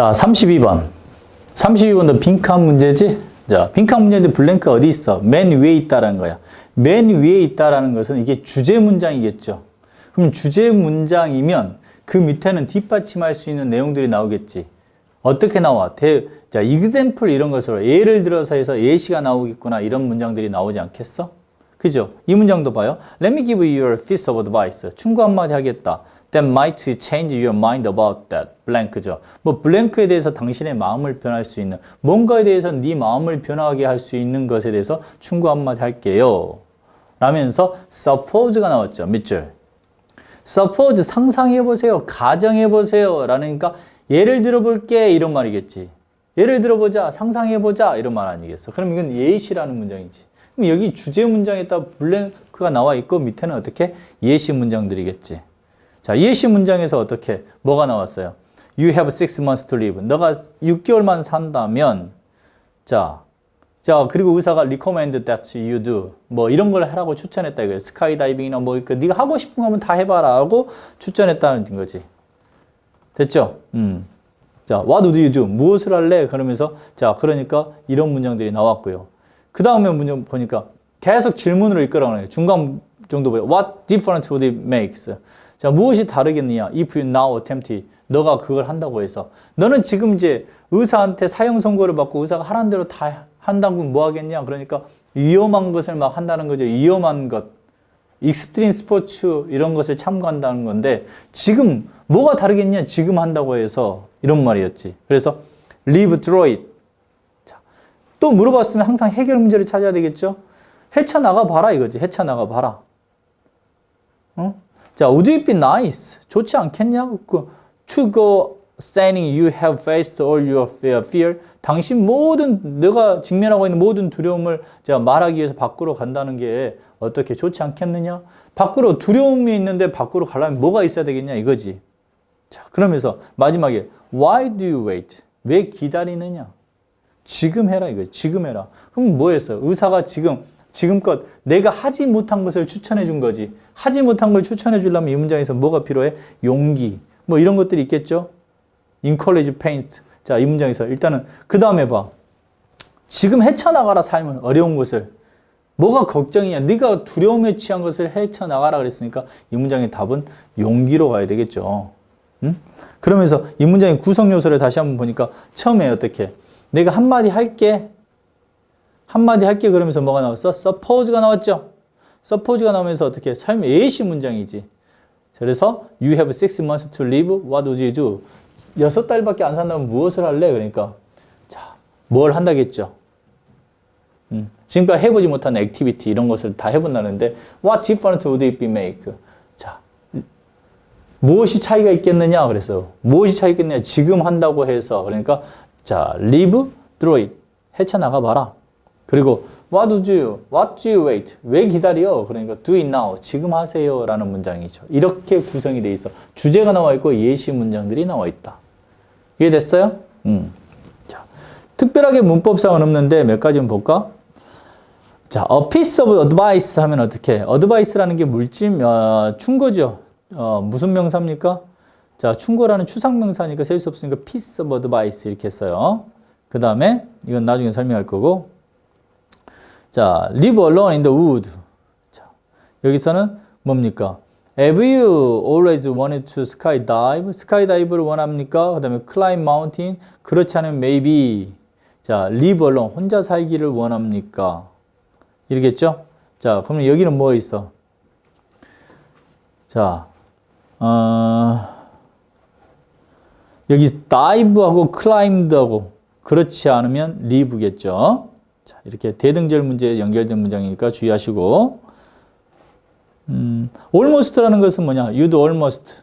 자, 32번. 32번도 빈칸 문제지? 자, 빈칸 문제인데 블랭크 어디 있어? 맨 위에 있다라는 거야. 맨 위에 있다라는 것은 이게 주제 문장이겠죠. 그럼 주제 문장이면 그 밑에는 뒷받침할 수 있는 내용들이 나오겠지. 어떻게 나와? 대, 자, example 이런 것으로 예를 들어서 해서 예시가 나오겠구나. 이런 문장들이 나오지 않겠어? 그죠? 이 문장도 봐요. Let me give you a piece of advice. 충고 한마디 하겠다. That might change your mind about that. blank죠. 뭐 블랭크에 대해서 당신의 마음을 변할 수 있는 뭔가에 대해서 네 마음을 변하게 할 수 있는 것에 대해서 충고 한마디 할게요. 라면서 suppose가 나왔죠. 밑줄. suppose 상상해 보세요. 가정해 보세요. 라니까 예를 들어 볼게 이런 말이겠지. 예를 들어 보자. 상상해 보자 이런 말 아니겠어. 그럼 이건 예시라는 문장이지. 그럼 여기 주제 문장에다 블랭크가 나와 있고 밑에는 어떻게 예시 문장들이겠지. 자, 예시 문장에서 어떻게 뭐가 나왔어요? You have six months to live. 너가 6개월만 산다면 자, 자 그리고 의사가 recommend that you do 뭐 이런 걸 하라고 추천했다 이거예요. 스카이다이빙이나 뭐그 네가 하고 싶은 거 하면 다 해봐라 하고 추천했다는 거지. 됐죠? 음. 자, what do you do? 무엇을 할래? 그러면서 자, 그러니까 이런 문장들이 나왔고요. 그 다음에 문장 보니까 계속 질문으로 이끌어가는 거예요. 중간 정도 보여. What difference would it make? 자, 무엇이 다르겠느냐? If you now attempt. 너가 그걸 한다고 해서. 너는 지금 이제 의사한테 사형 선고를 받고 의사가 하라는 대로 다 한다고 뭐 하겠냐? 그러니까 위험한 것을 막 한다는 거죠. 위험한 것. 익스트림 스포츠 이런 것을 참고한다는 건데 지금 뭐가 다르겠냐? 지금 한다고 해서 이런 말이었지. 그래서 live through it. 자, 또 물어봤으면 항상 해결 문제를 찾아야 되겠죠? 헤쳐나가 봐라 이거지. 헤쳐나가 봐라. 어? 자, would it be nice? 좋지 않겠냐? 그, to go saying you have faced all your fear. 당신 모든 내가 직면하고 있는 모든 두려움을 제가 말하기 위해서 밖으로 간다는 게 어떻게 좋지 않겠느냐? 밖으로 두려움이 있는데 밖으로 가려면 뭐가 있어야 되겠냐 이거지. 자, 그러면서 마지막에 why do you wait? 왜 기다리느냐? 지금 해라 이거. 지금 해라. 그럼 뭐 했어? 의사가 지금 지금껏 내가 하지 못한 것을 추천해 준 거지. 하지 못한 걸 추천해 주려면 이 문장에서 뭐가 필요해? 용기. 뭐 이런 것들이 있겠죠? encourage paint. 자, 이 문장에서 일단은 그 다음에 봐. 지금 헤쳐나가라 삶은 어려운 것을. 뭐가 걱정이냐? 네가 두려움에 취한 것을 헤쳐나가라 그랬으니까 이 문장의 답은 용기로 가야 되겠죠. 응? 그러면서 이 문장의 구성 요소를 다시 한번 보니까 처음에 어떻게 내가 한마디 할게 한마디 할게 그러면서 뭐가 나왔어? suppose가 나왔죠. suppose가 나오면서 어떻게 삶의 예시 문장이지. 그래서 you have six months to live. What would you do? 여섯 달밖에 안 산다면 무엇을 할래? 그러니까 자, 뭘 한다겠죠. 음, 지금까지 해보지 못한 액티비티 이런 것을 다 해본다는데 what difference would it be make? 자, 무엇이 차이가 있겠느냐? 그래서 무엇이 차이가 있겠느냐? 지금 한다고 해서 그러니까 자, through it 헤쳐나가 봐라. 그리고 what do you, what do you wait? 왜 기다려? 그러니까 do it now. 지금 하세요. 라는 문장이죠. 이렇게 구성이 돼 있어. 주제가 나와 있고 예시 문장들이 나와 있다. 이해됐어요? 음. 자, 특별하게 문법상은 없는데 몇 가지 좀 볼까? 자, a piece of advice 하면 어떻게? advice라는 게 물질, 어, 충고죠. 어, 무슨 명사입니까? 자, 충고라는 추상명사니까 셀 수 없으니까 piece of advice 이렇게 했어요. 그 다음에 이건 나중에 설명할 거고. 자, live alone in the wood. 자, 여기서는 뭡니까? Have you always wanted to skydive? skydive를 원합니까? 그 다음에 climb mountain. 그렇지 않으면 maybe. 자, live alone. 혼자 살기를 원합니까? 이러겠죠? 자, 그러면 여기는 뭐 있어? 자, 어, 여기 dive하고 climbed하고 그렇지 않으면 live겠죠? 자, 이렇게 대등절 문제에 연결된 문장이니까 주의하시고, 음, almost라는 것은 뭐냐? You'd almost.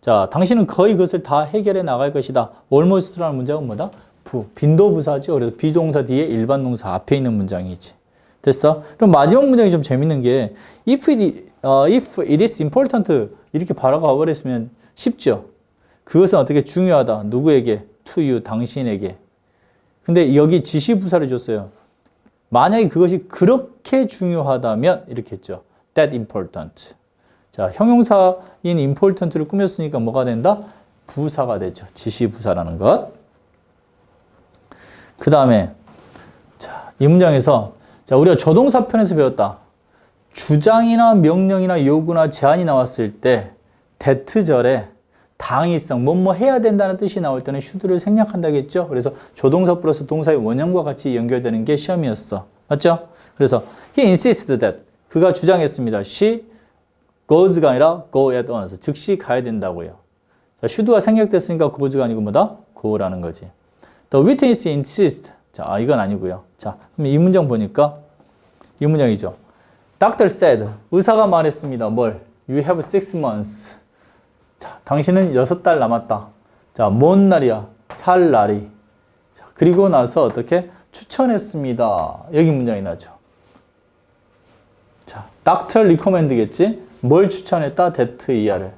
자, 당신은 거의 그것을 다 해결해 나갈 것이다. almost라는 문장은 뭐다? 부, 빈도부사죠. 그래서 비동사 뒤에 일반 동사 앞에 있는 문장이지. 됐어? 그럼 마지막 문장이 좀 재밌는 게 if it, uh, if it is important 이렇게 바로 가버렸으면 쉽죠. 그것은 어떻게 중요하다. 누구에게? to you, 당신에게. 근데 여기 지시 부사를 줬어요. 만약에 그것이 그렇게 중요하다면 이렇게 했죠. that important. 자, 형용사인 important를 꾸몄으니까 뭐가 된다? 부사가 되죠. 지시 부사라는 것. 그 다음에 자, 이 문장에서 자, 우리가 조동사 편에서 배웠다. 주장이나 명령이나 요구나 제안이 나왔을 때 대트절에 당위성, 뭐 뭐 해야 된다는 뜻이 나올 때는 should를 생략한다겠죠. 그래서 조동사 플러스 동사의 원형과 같이 연결되는 게 시험이었어. 맞죠? 그래서 he insisted that 그가 주장했습니다. she goes가 아니라 go at once. 즉시 가야 된다고요. 자, should가 생략됐으니까 goes가 아니고 뭐다? go라는 거지. The witness insist. 자, 아, 이건 아니고요. 자, 그럼 이 문장 보니까 이 문장이죠. Doctor said. 의사가 말했습니다. 뭘? You have six months. 자, 당신은 여섯 달 남았다. 자, 뭔 날이야? 살 날이. 자, 그리고 나서 어떻게 추천했습니다. 여기 문장이 나죠. 자, Doctor recommend겠지? 뭘 추천했다? that 이하를.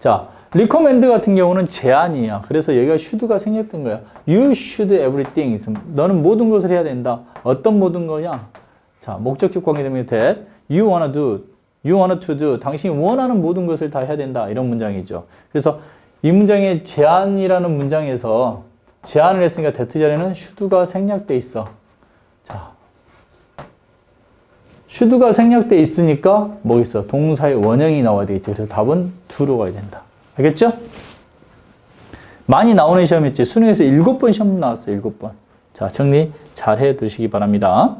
자, recommend 같은 경우는 제안이야. 그래서 여기가 should가 생략된 거야. You should everything. 너는 모든 것을 해야 된다. 어떤 모든 거냐? 자, 목적격 관계되면 that. You wanna do. You wanna to do. 당신이 원하는 모든 것을 다 해야 된다. 이런 문장이죠. 그래서 이 문장의 제안이라는 문장에서 제안을 했으니까 that 자리에는 should가 생략돼 있어. 자, should가 생략돼 있으니까 뭐 있어? 동사의 원형이 나와야 되겠죠. 그래서 답은 to로 가야 된다. 알겠죠? 많이 나오는 시험이었지. 수능에서 일곱 번 시험 나왔어요. 일곱 번. 자, 정리 잘 해 두시기 바랍니다.